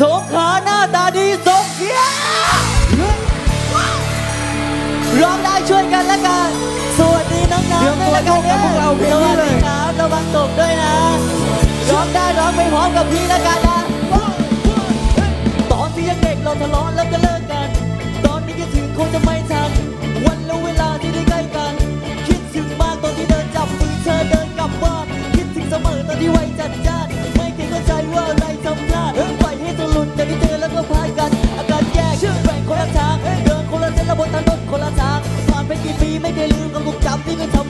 สงขาหน้าตาดีสงเชียร้องได้ช่วยกันแล้วกัน สวัสดีน้องๆด้วยละกันเนี่ยสวัสดีครับระวังตกด้วยนะ ร้องได้ร้องไปพร้อมกับพี่แล้วกันนะ ตอนที่ยังเด็กเราทะเลาะแล้วจะเลิกกัน ตอนนี้ก็ถึงคงจะไม่ทัน วันและเวลาที่ได้ใกล้กัน คิดถึงมากตอนที่เดิน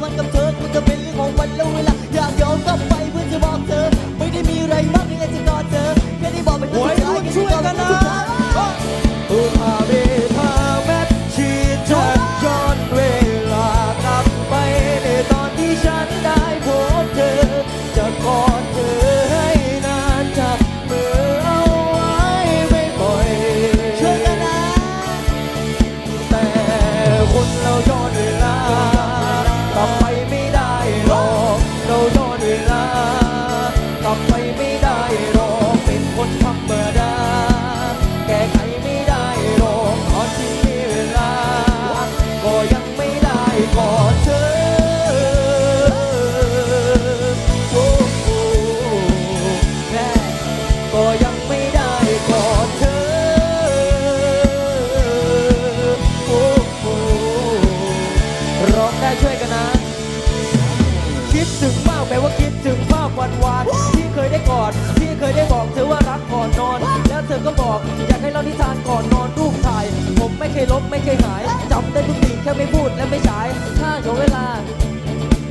มันกับเธอคงจะเป็นเรื่องของวันแล้วเวลา ถึงมากแม้ว่าคิดถึงภาพวันวานที่เคยได้กอดที่เคยได้บอกเธอว่ารักก่อนนอน แล้วเธอก็บอกอยากให้เล่านิทานก่อนนอนรูปถ่าย ผมไม่เคยลบไม่เคยหายจำได้ทุกทีแค่ไม่พูดและไม่ฉายถ้าของเวลา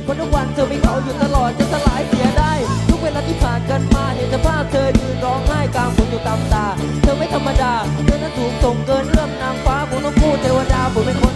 เพราะทุกวันเธอมีเขาอยู่ตลอดจะสลายเสียได้ ทุกเวลาที่ผ่านกันมาเห็นสภาพเธอยืนร้องไห้กลางฝนอยู่ตามตา เธอไม่ธรรมดาเธอนั้นสูกส่งเกินเรื่องนางฟ้าผมต้องพูดเทวดาผมเป็นคน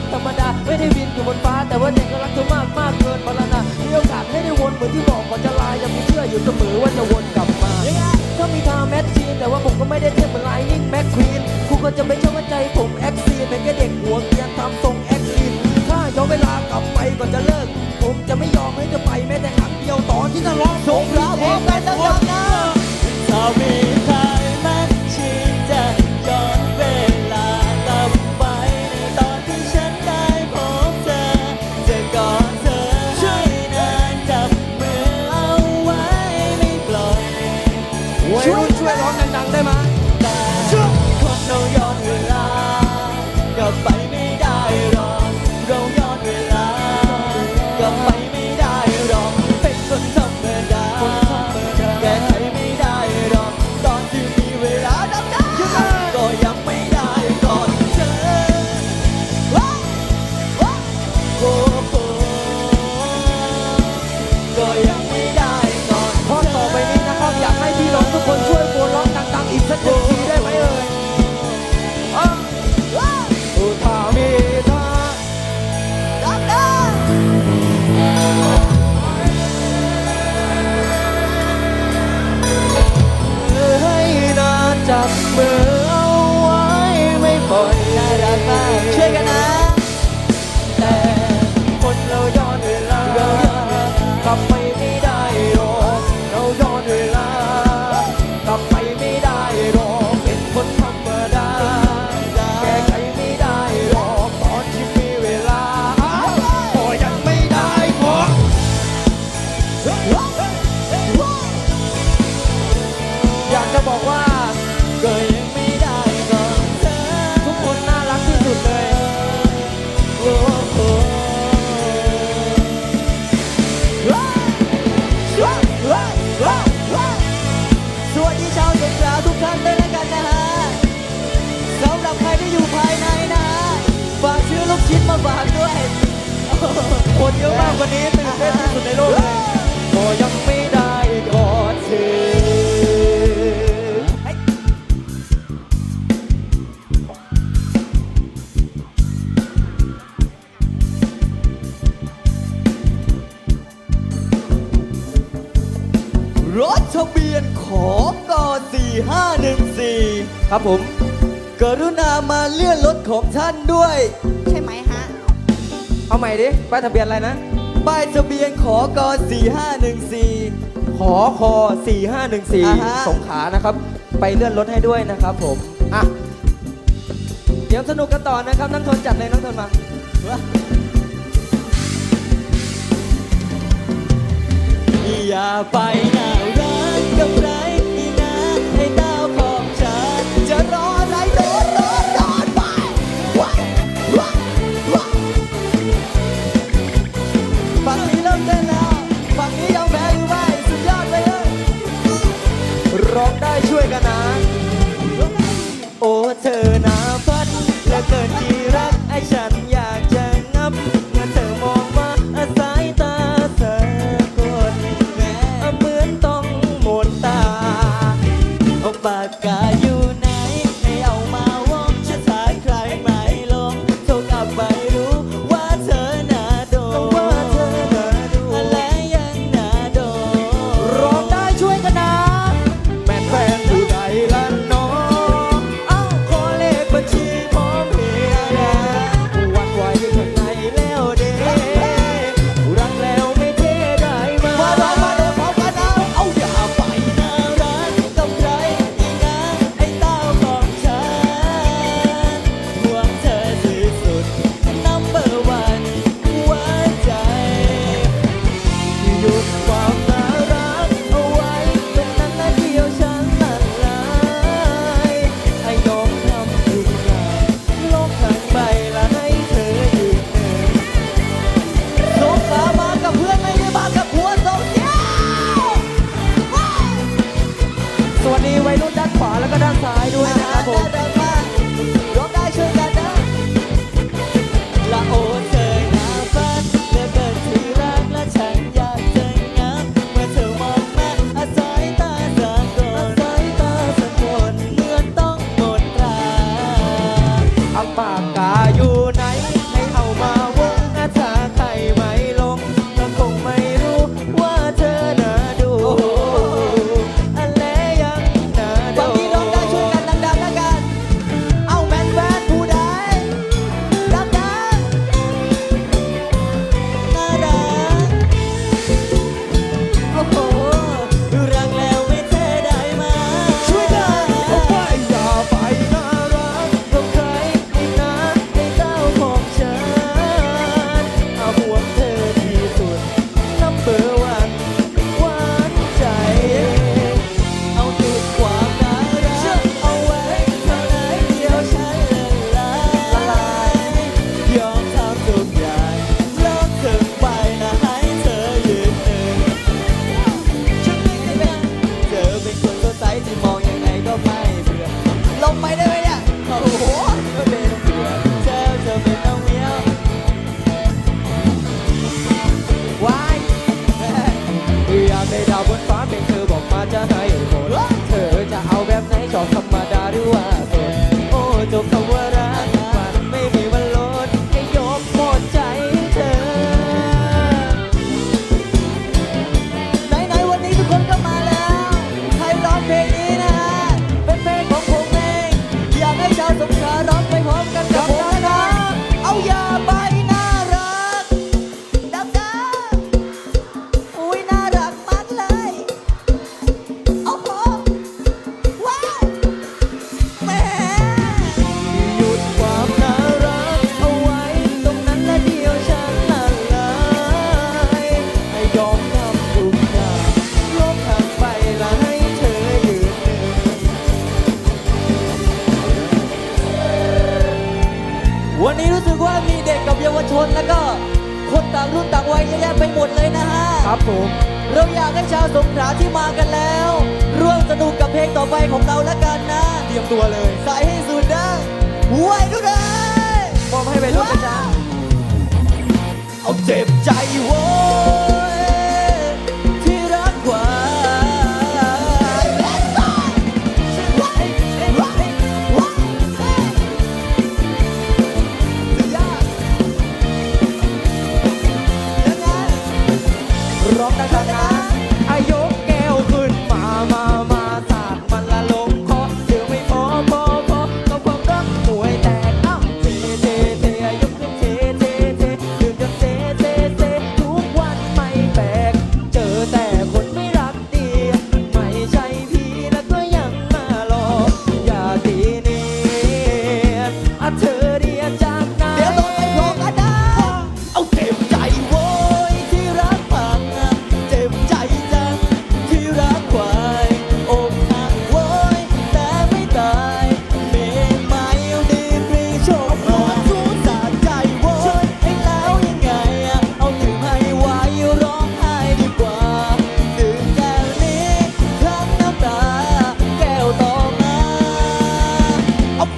ฝาด้วยคนเยอะมากวันนี้ตื่นเต้นที่สุดในโลกเลยก็ยังไม่ได้กอดเธรถทะเบียนของกอ4514 ครับผมกรุณามาเลื่อนรถของท่านด้วย เอาใหม่ดิป้ายทะเบียนอะไรนะ ป้ายทะเบียนขอก4514 ขอคออ่าฮะ 4514 สงขานะครับ ไปเลื่อนรถให้ด้วยนะครับผม อะ เดี๋ยวสนุกกันต่อนะครับ น้องทนจัดเลยน้องทนมา อย่าไปไห ร้องได้ช่วยกันนะ โอ้เธอนะ สวัสดีวัยรุ่นด้านขวาแล้วก็ด้านซ้ายด้วยนะครับผม ทั้ชาวสงขลาที่มากันแล้ว ร่วมสนุกกับเพลงต่อไปของเราละกันนะ เตรียมตัวเลย ใส่ให้สุดนะหวยทุกคนมอบให้ไปรุ่นนจ้าเอาเจ็บใจโว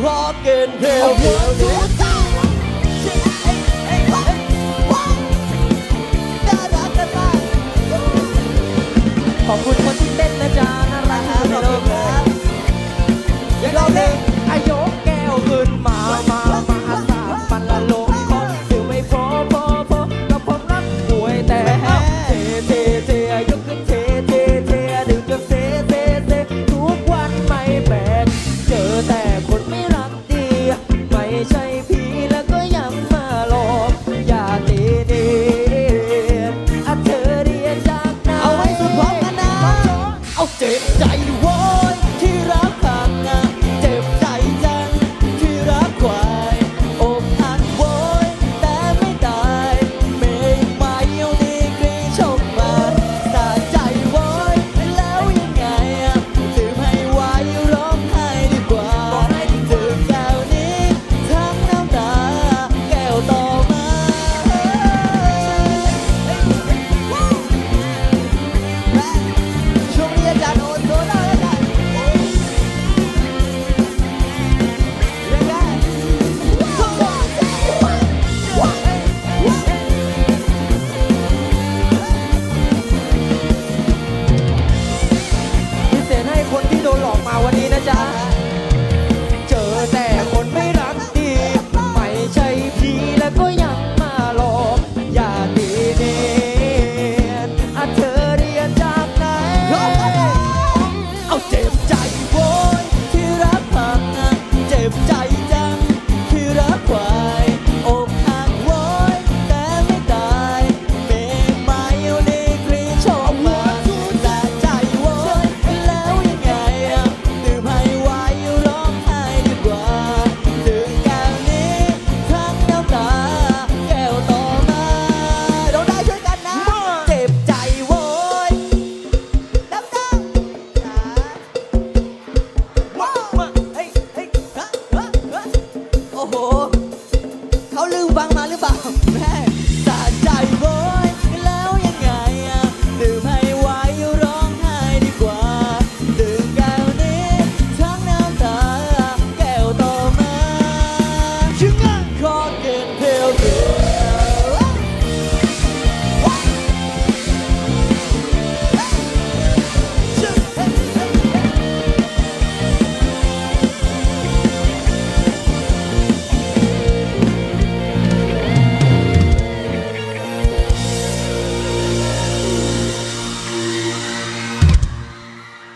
rock and roll ขอบคุณคนที่เต้นนะจ๊ะน่ารักที่สุดในโลกครับ ยังเราเล่นอายุแก้วขึ้นมา